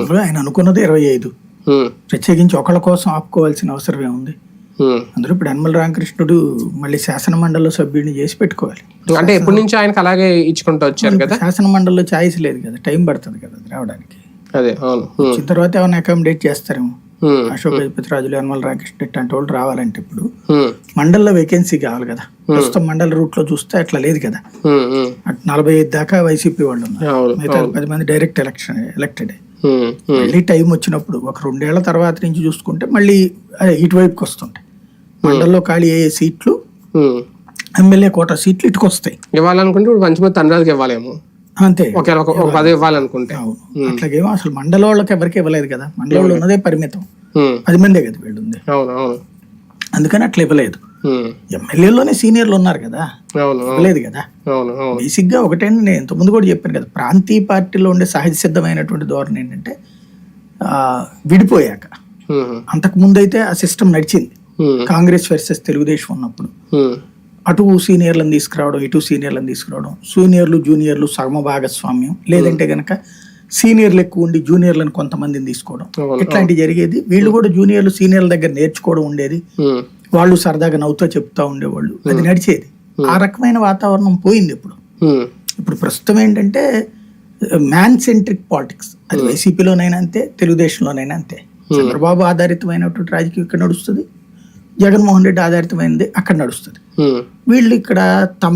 ఇప్పుడు ఆయన అనుకున్నది ఇరవై ఐదు. ప్రత్యేకించి ఒకళ్ళ కోసం ఆపుకోవాల్సిన అవసరం ఏముంది? ఉమ్. అందులో ఇప్పుడు యనమల రామకృష్ణుడు మళ్ళీ శాసన మండలిలో సభ్యుడిని చేసి పెట్టుకోవాలి. అంటే ఎప్పటి నుంచి ఆయనకు అలాగే ఇచ్చుకుంటూ వచ్చారు కదా? శాసన మండలిలో ఛాయిస్ లేదు కదా టైం పడుతుంది కదా రావడానికి. అదే అవును. వచ్చిన తర్వాత ఏమైనా అకామిడేట్ చేస్తారేమో? అశోక్ గజపతిరాజులు యనమల రామకృష్ణ ఇట్లాంటి వాళ్ళు రావాలంటే ఇప్పుడు మండల్లో వేకెన్సీ కావాలి కదా. ప్రస్తుతం మండల రూట్లో చూస్తే అట్లా లేదు కదా. అటు నలభై ఐదు దాకా వైసీపీ వాళ్ళు ఉన్నారు. మిగతా పది మంది డైరెక్ట్ ఎలక్షన్ ఎలక్టెడ్ మళ్ళీ టైం వచ్చినప్పుడు ఒక రెండేళ్ళ తర్వాత నుంచి చూసుకుంటే మళ్ళీ ఇటువైపుకి వస్తుంటాయి. మండల్లో ఖాళీ అయ్యే సీట్లు. ఎమ్మెల్యే కోట సీట్లు ఇటుకు వస్తాయి ఇవ్వాలనుకుంటే ఇప్పుడు పంచమతి తండ్రాలకి ఇవ్వాలేమో. అంతే. ఒకవేళ ఒక పదవి ఇవ్వాలనుకుంటే. అవును. అట్లాగేమో అసలు మండల వాళ్ళకి ఎవరికి ఇవ్వలేదు కదా. మండల వాళ్ళు ఉన్నదే పరిమితం. పది మందే కదా వీళ్ళు ఉంది అందుకని అట్లా ఇవ్వలేదు. ఎమ్మెల్యేలోనే సీనియర్లు ఉన్నారు కదా. ఇవ్వలేదు కదా. బేసిక్గా ఒకటే నేను ఇంతకుముందు కూడా చెప్పాను కదా ప్రాంతీయ పార్టీలో ఉండే సహజ సిద్ధమైనటువంటి ధోరణి ఏంటంటే విడిపోయాక. అంతకు ముందు అయితే ఆ సిస్టమ్ నడిచింది. కాంగ్రెస్ వర్సెస్ తెలుగుదేశం ఉన్నప్పుడు. అటు సీనియర్లను తీసుకురావడం ఇటు సీనియర్లను తీసుకురావడం సీనియర్లు జూనియర్లు సగమ భాగస్వామ్యం. లేదంటే గనక సీనియర్లు ఎక్కువ ఉండి జూనియర్లను కొంతమందిని తీసుకోవడం. అవును, ఇట్లాంటి జరిగేది. వీళ్ళు కూడా జూనియర్లు సీనియర్ల దగ్గర నేర్చుకోవడం ఉండేది. వాళ్ళు సరదాగా నవ్వుతో చెప్తా ఉండేవాళ్ళు. అది నడిచేది. ఆ రకమైన వాతావరణం పోయింది ఇప్పుడు. ఇప్పుడు ప్రస్తుతం ఏంటంటే మ్యాన్ సెంట్రిక్ పాలిటిక్స్. అది వైసీపీలోనైనా అంతే తెలుగుదేశంలోనైనా అంతే. చంద్రబాబు ఆధారితమైనటువంటి రాజకీయం ఇక్కడ నడుస్తుంది. జగన్మోహన్ రెడ్డి ఆధారితమైనది అక్కడ నడుస్తుంది. వీళ్ళు ఇక్కడ తమ